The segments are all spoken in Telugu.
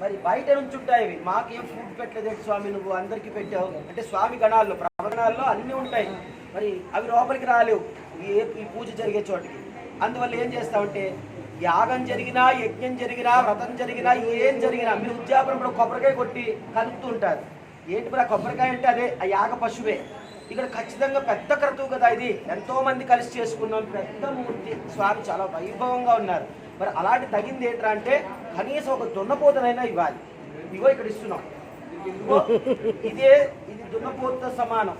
మరి బయట నుంచి ఉంటాయి ఇవి. మాకేం ఫుడ్ పెట్టలేదు స్వామి నువ్వు అందరికీ పెట్టావు. అంటే స్వామి గణాల్లో ప్రవగణాల్లో అన్నీ ఉంటాయి. మరి అవి లోపలికి రాలేవు. ఈ ఈ పూజ జరిగే చోటికి. అందువల్ల ఏం చేస్తామంటే యాగం జరిగినా యజ్ఞం జరిగినా వ్రతం జరిగినా ఏం జరిగినా మీరు ఉద్యాపనంలో కొబ్బరికాయ కొట్టి కలుపుతూ ఉంటారు. ఏంటి మరి ఆ కొబ్బరికాయ అంటే అదే ఆ యాగ పశువే. ఇక్కడ ఖచ్చితంగా పెద్ద క్రతువు కదా ఇది. ఎంతో మంది కలిసి చేసుకున్నాం. పెద్ద మూర్తి. స్వామి చాలా వైభవంగా ఉన్నారు. మరి అలాంటి తగింది ఏంట్రా అంటే కనీసం ఒక దున్నపోతనైనా ఇవ్వాలి. ఇగో ఇక్కడ ఇస్తున్నాం. ఇదే ఇది దున్నపోత సమానం.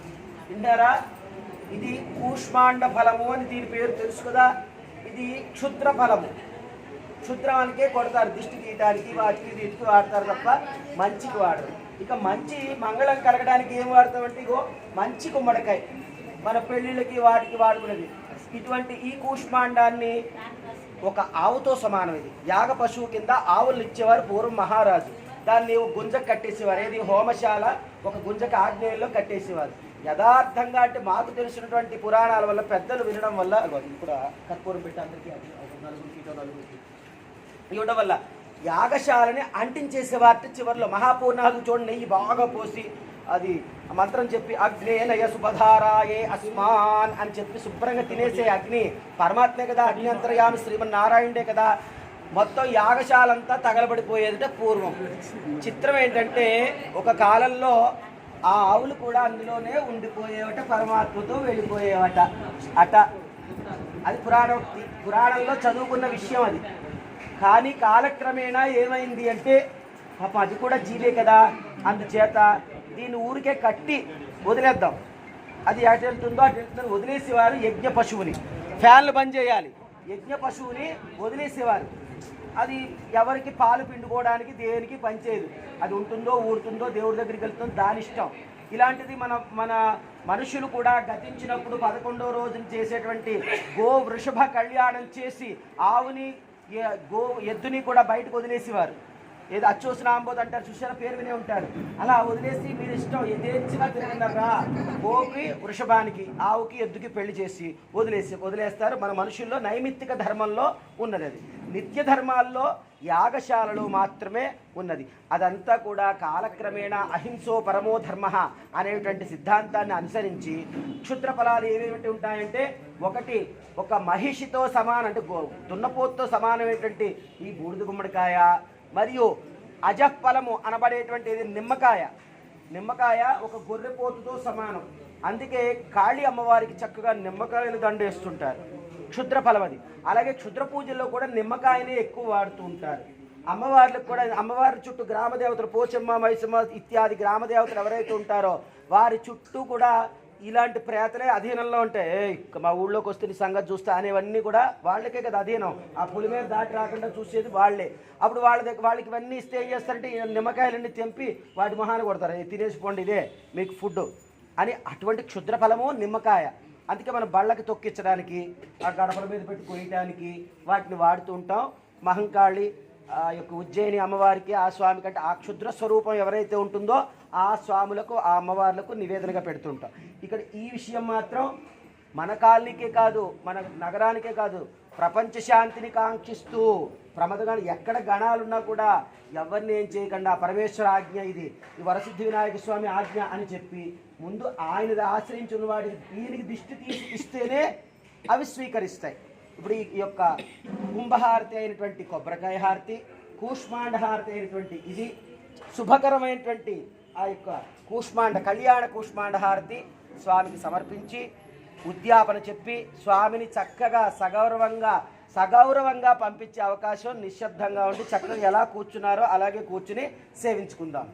విన్నారా? ఇది కూష్మాండ ఫలము అని దీని పేరు తెలుసు కదా? ఇది క్షుద్ర ఫలము. క్షుద్రానికే కొడతారు. దిష్టి తీయటానికి వాటికి వీటికి వాడతారు తప్ప మంచికి వాడరు. ఇక మంచి మంగళం కలగడానికి ఏం వాడతామంటే ఇగో మంచి గుమ్మడికాయ. మన పెళ్ళిళ్ళకి వాటికి వాడుకునేది. ఇటువంటి ఈ కూష్మాండాన్ని ఒక ఆవుతో సమానం ఇది. యాగ పశువు కింద ఆవులు ఇచ్చేవారు పూర్వం మహారాజు. దాన్ని గుంజ గుంజకు కట్టేసేవారు. ఏది? హోమశాల ఒక గుంజకు ఆగ్నేయంలో కట్టేసేవారు. యథార్థంగా అంటే మాకు తెలిసినటువంటి పురాణాల వల్ల పెద్దలు వినడం వల్ల ఇప్పుడు ఇది కూడా కర్పూరం పెట్టి అందరికీ నలుగురికి. ఇవ్వడం వల్ల యాగశాలని అంటించేసేవారు చివరిలో మహాపూర్ణాలు చూడండి నెయ్యి బాగా పోసి అది మంత్రం చెప్పి అగ్నేనయ సుపధారాయే అస్మాన్ అని చెప్పి శుభ్రంగా తినేసే అగ్ని. పరమాత్మే కదా అగ్ని అంతర్యామి శ్రీమన్నారాయణుడే కదా. మొత్తం యాగశాలంతా తగలబడిపోయేదిట పూర్వం. చిత్రం ఏంటంటే ఒక కాలంలో ఆ ఆవులు కూడా అందులోనే ఉండిపోయేవట పరమాత్మతో వెళ్ళిపోయేవట. అట. అది పురాణోక్తి పురాణంలో చదువుకున్న విషయం అది. కానీ కాలక్రమేణా ఏమైంది అంటే పాప అది కూడా జీవే కదా అందుచేత దీన్ని ఊరికే కట్టి వదిలేద్దాం. అది ఎటు వెళ్తుందో అటు వెళ్తుందో వదిలేసేవారు యజ్ఞ పశువుని. ఫ్యాన్లు బంద్ చేయాలి. యజ్ఞ పశువుని వదిలేసేవారు. అది ఎవరికి పాలు పిండుకోవడానికి దేనికి పనిచేయదు అది ఉంటుందో ఊరుతుందో దేవుడి దగ్గరికి వెళ్తుందో దాని ఇష్టం. ఇలాంటిది మన మన మనుషులు కూడా గతించినప్పుడు పదకొండో రోజున చేసేటువంటి గో వృషభ కళ్యాణం చేసి ఆవుని గో ఎద్దుని కూడా బయటకు వదిలేసేవారు. ఏదో అచ్చోసిన ఆంబోద్ అంటారు. చూసారా పేరు వినే ఉంటారు. అలా వదిలేసి మీరు ఇష్టం యథేచ్ఛగా తిరగన్నారా గోకి వృషభానికి ఆవుకి ఎద్దుకి పెళ్ళి చేసి వదిలేసి వదిలేస్తారు. మన మనుషుల్లో నైమిత్తిక ధర్మంలో ఉన్నది అది. నిత్య ధర్మాల్లో యాగశాలలో మాత్రమే ఉన్నది. అదంతా కూడా కాలక్రమేణా అహింసో పరమో ధర్మ అనేటువంటి సిద్ధాంతాన్ని అనుసరించి క్షుద్ర ఫలాలు ఏమేమిటి ఉంటాయంటే ఒకటి ఒక మహిషితో సమానం అంటే గో- దున్నపోతుతో సమానమైనటువంటి ఈ బూడిద గుమ్మడికాయ మరియు అజఫలము అనబడేటువంటిది నిమ్మకాయ. నిమ్మకాయ ఒక గొర్రెపోతుతో సమానం. అందుకే కాళీ అమ్మవారికి చక్కగా నిమ్మకాయలు దండేస్తుంటారు. క్షుద్ర ఫలం అది అలాగే క్షుద్ర పూజల్లో కూడా నిమ్మకాయనే ఎక్కువ వాడుతూ ఉంటారు. అమ్మవార్లకు కూడా అమ్మవారి చుట్టూ గ్రామ దేవతలు పోచమ్మ మైసమ్మ ఇత్యాది గ్రామ దేవతలు ఎవరైతే ఉంటారో వారి చుట్టూ కూడా ఇలాంటి ప్రేతలే అధీనంలో ఉంటాయి మా ఊళ్ళోకి వస్తే నీ సంగతి చూస్తా అనేవన్నీ కూడా వాళ్ళకే కదా అధీనం. ఆ పులి మీద దాటి రాకుండా చూసేది వాళ్ళే. అప్పుడు వాళ్ళ దగ్గర వాళ్ళకి ఇవన్నీ ఇస్తే ఏం చేస్తారంటే నిమ్మకాయలన్నీ తెంపి వాటి మొహాన్ని కొడతారు. తినేసి పోండి ఇదే మీకు ఫుడ్ అని అటువంటి క్షుద్ర ఫలము నిమ్మకాయ. అందుకే మనం బళ్ళకి తొక్కించడానికి ఆ గడపల మీద పెట్టి కొయ్యడానికి వాటిని వాడుతూ ఉంటాం. మహంకాళి ఆ యొక్క ఉజ్జయిని అమ్మవారికి ఆ స్వామి కంటే ఆ క్షుద్ర స్వరూపం ఎవరైతే ఉంటుందో ఆ స్వాములకు ఆ అమ్మవార్లకు నివేదనగా పెడుతుంటాం. ఇక్కడ ఈ విషయం మాత్రం మన కాలనీకే కాదు మన నగరానికే కాదు ప్రపంచ శాంతిని కాంక్షిస్తూ ప్రమదగాని ఎక్కడ గణాలున్నా కూడా ఎవరిని ఏం చేయకుండా పరమేశ్వర ఆజ్ఞ ఇది ఈ వరసిద్ధి వినాయక స్వామి ఆజ్ఞ అని చెప్పి ముందు ఆయనది ఆశ్రయించిన వాడికి దీనికి దిష్టి తీసి ఇస్తేనే అవి స్వీకరిస్తాయి. ఇప్పుడు ఈ యొక్క కుంభహారతి అయినటువంటి కొబ్బరికాయ హారతి కూష్మాండ హారతి అయినటువంటి ఇది శుభకరమైనటువంటి ఆ యొక్క కూష్మాండ కళ్యాణ కూష్మాండ హారతి స్వామికి సమర్పించి ఉద్యాపన చెప్పి స్వామిని చక్కగా సగౌరవంగా సగౌరవంగా పంపించే అవకాశం నిశ్శబ్దంగా ఉండి చక్కగా ఎలా కూర్చున్నారో అలాగే కూర్చుని సేవించుకుందాం.